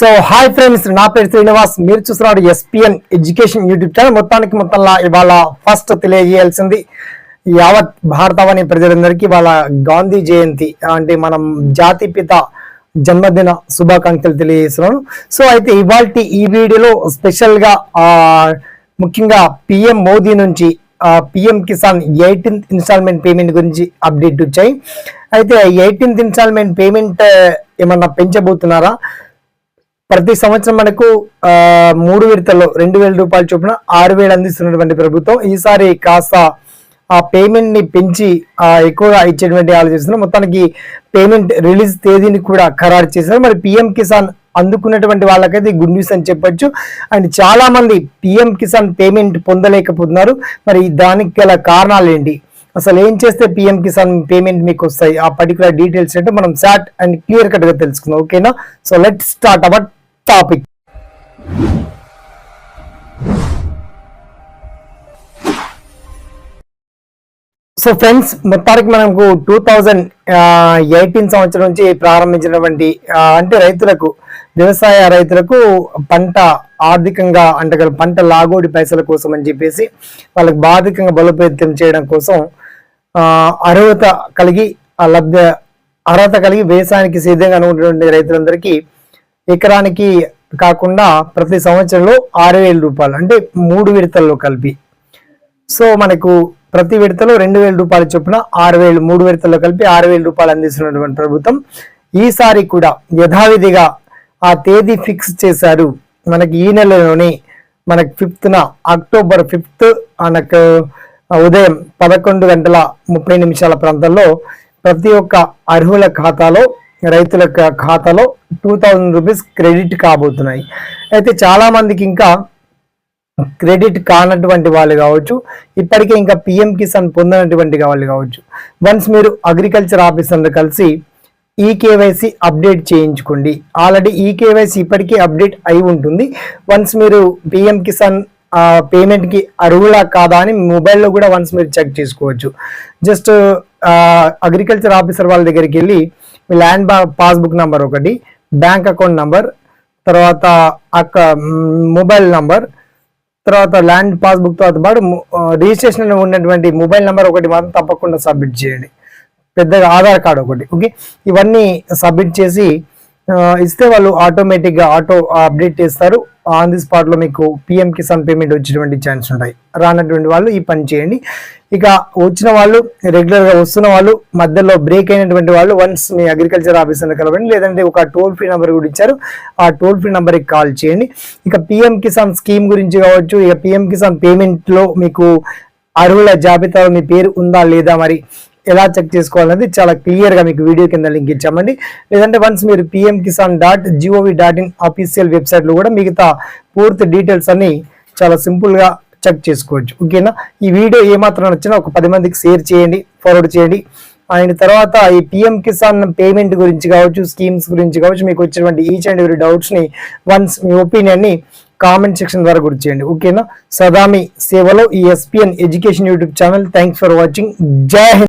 So hi friends నా పేరు శ్రీనివాస్. మీరు చూస్తున్నాడు ఎస్పిఎన్ ఎడ్యుకేషన్ యూట్యూబ్ ఛానల్ మొత్తానికి మొత్తంలో ఇవాళ ఫస్ట్ తెలియజేయాల్సింది యావత్ భారతవాణి ప్రజలందరికీ ఇవాళ గాంధీ జయంతి అంటే మనం జాతిపిత జన్మదిన శుభాకాంక్షలు తెలియజేస్తున్నాను. సో అయితే ఇవాళ ఈ వీడియోలో స్పెషల్గా ముఖ్యంగా పిఎం మోదీ నుంచి PM Kisan eighteenth installment payment గురించి అప్డేట్ వచ్చాయి. అయితే ఎయిటీన్త్ ఇన్స్టాల్మెంట్ పేమెంట్ ఏమన్నా పెంచబోతున్నారా? ప్రతి సంవత్సరం మనకు మూడు విడతల్లో రెండు వేల రూపాయల చొప్పున ఆరు వేలు అందిస్తున్నటువంటి ప్రభుత్వం. ఈసారి కాస్త ఆ పేమెంట్ని పెంచి ఎక్కువగా ఇచ్చేటువంటి ఆలోచిస్తున్నారు. మొత్తానికి పేమెంట్ రిలీజ్ తేదీని కూడా ఖరారు చేశారు. మరి పిఎం కిసాన్ అందుకున్నటువంటి వాళ్ళకైతే గుడ్ న్యూస్ అని చెప్పొచ్చు. అండ్ చాలా మంది పిఎం కిసాన్ పేమెంట్ పొందలేకపోతున్నారు. మరి దానికి గల కారణాలు ఏంటి? అసలు ఏం చేస్తే పిఎం కిసాన్ పేమెంట్ మీకు వస్తాయి? ఆ పర్టికులర్ డీటెయిల్స్ అంటే మనం చాట్ అండ్ క్లియర్ కట్గా తెలుసుకుందాం. ఓకేనా? So let start our topic so friends మొత్తానికి మనకు టూ థౌజండ్ ఎయిటీన్ సంవత్సరం నుంచి ప్రారంభించినటువంటి అంటే రైతులకు వ్యవసాయ రైతులకు పంట ఆర్థికంగా అంటే పంట లాగోడి పైసల కోసం అని చెప్పేసి వాళ్ళకి బాధికంగా బలోపేతం చేయడం కోసం అర్హత కలిగి ఆ లబ్ధ అర్హత కలిగి వ్యవసాయానికి సిద్ధంగా ఉన్నటువంటి రైతులందరికీ ఎకరానికి కాకుండా ప్రతి సంవత్సరంలో ఆరు వేల రూపాయలు అంటే మూడు విడతల్లో కలిపి. సో మనకు ప్రతి విడతలో రెండు వేల రూపాయల చొప్పున ఆరు వేలు మూడు విడతల్లో కలిపి ఆరు వేల రూపాయలు అందిస్తున్నటువంటి ప్రభుత్వం. ఈసారి కూడా యథావిధిగా ఆ తేదీ ఫిక్స్ చేశారు. మనకి ఈ నెలలోనే మనకు ఫిఫ్త్న అక్టోబర్ ఫిఫ్త్ మనకు ఉదయం పదకొండు గంటల ముప్పై నిమిషాల ప్రాంతంలో ప్రతి ఒక్క అర్హుల ఖాతాలో రైతుల ఖాతాలో టూ థౌజండ్ రూపీస్ క్రెడిట్ కాబోతున్నాయి. అయితే చాలా మందికి ఇంకా క్రెడిట్ కానటువంటి వాళ్ళు కావచ్చు ఇప్పటికే ఇంకా పిఎం కిసాన్ పొందినటువంటి వాళ్ళు కావచ్చు వన్స్ మీరు అగ్రికల్చర్ ఆఫీసర్లు కలిసి ఈ కేవైసీ అప్డేట్ చేయించుకోండి. ఆల్రెడీ ఈ కేవైసీ ఇప్పటికే అప్డేట్ అయి ఉంటుంది. వన్స్ మీరు పిఎం కిసాన్ పేమెంట్కి అర్హులా కాదా అని మొబైల్లో కూడా వన్స్ మీరు చెక్ చేసుకోవచ్చు. జస్ట్ అగ్రికల్చర్ ఆఫీసర్ వాళ్ళ దగ్గరికి వెళ్ళి మీ ల్యాండ్ పాస్బుక్ నంబర్ ఒకటి బ్యాంక్ అకౌంట్ నంబర్ తర్వాత అక్క మొబైల్ నంబర్ తర్వాత ల్యాండ్ పాస్బుక్తో పాటు రిజిస్ట్రేషన్ ఉన్నటువంటి మొబైల్ నెంబర్ ఒకటి మాత్రం తప్పకుండా సబ్మిట్ చేయండి. పెద్దగా ఆధార్ కార్డు ఒకటి ఓకే? ఇవన్నీ సబ్మిట్ చేసి ఇస్తే వాళ్ళు ఆటోమేటిక్గా ఆటో అప్డేట్ చేస్తారు. ఆన్ ది స్పాట్లో మీకు పిఎం కిసాన్ పేమెంట్ వచ్చేటువంటి ఛాన్స్ ఉంటాయి. రానటువంటి వాళ్ళు ఈ పని చేయండి. ఇక వచ్చిన వాళ్ళు రెగ్యులర్గా వస్తున్న వాళ్ళు మధ్యలో బ్రేక్ అయినటువంటి వాళ్ళు వన్స్ మీ అగ్రికల్చర్ ఆఫీసర్ కలవండి లేదంటే ఒక టోల్ ఫ్రీ నెంబర్ కూడా ఇచ్చారు. ఆ టోల్ ఫ్రీ నెంబర్కి కాల్ చేయండి. ఇక పిఎం కిసాన్ స్కీమ్ గురించి కావచ్చు ఇక పిఎం కిసాన్ పేమెంట్లో మీకు అర్హుల జాబితాలో మీ పేరు ఉందా లేదా మరి ఎలా చెక్ చేసుకోవాలనేది చాలా క్లియర్గా మీకు వీడియో కింద లింక్ ఇచ్చామండి. లేదంటే వన్స్ మీరు PM Kisan dot G O V dot in official వెబ్సైట్లో కూడా మిగతా పూర్తి డీటెయిల్స్ అన్ని చాలా సింపుల్ చెక్ చేసుకోవచ్చు. ఓకేనా? ఈ వీడియో ఏమాత్రం నచ్చినా ఒక పది మందికి షేర్ చేయండి ఫార్వర్డ్ చేయండి. ఆయన తర్వాత ఈ పిఎం కిసాన్ పేమెంట్ గురించి కావచ్చు స్కీమ్స్ గురించి కావచ్చు మీకు వచ్చినటువంటి ఈచ్ అండ్ ఎవరి డౌట్స్ని వన్స్ మీ ఒపీనియన్ని కామెంట్ సెక్షన్ ద్వారా గుర్తు చేయండి. ఓకేనా? సదామి సేవలో ఈ SPN education YouTube channel thanks for watching జై హింద్.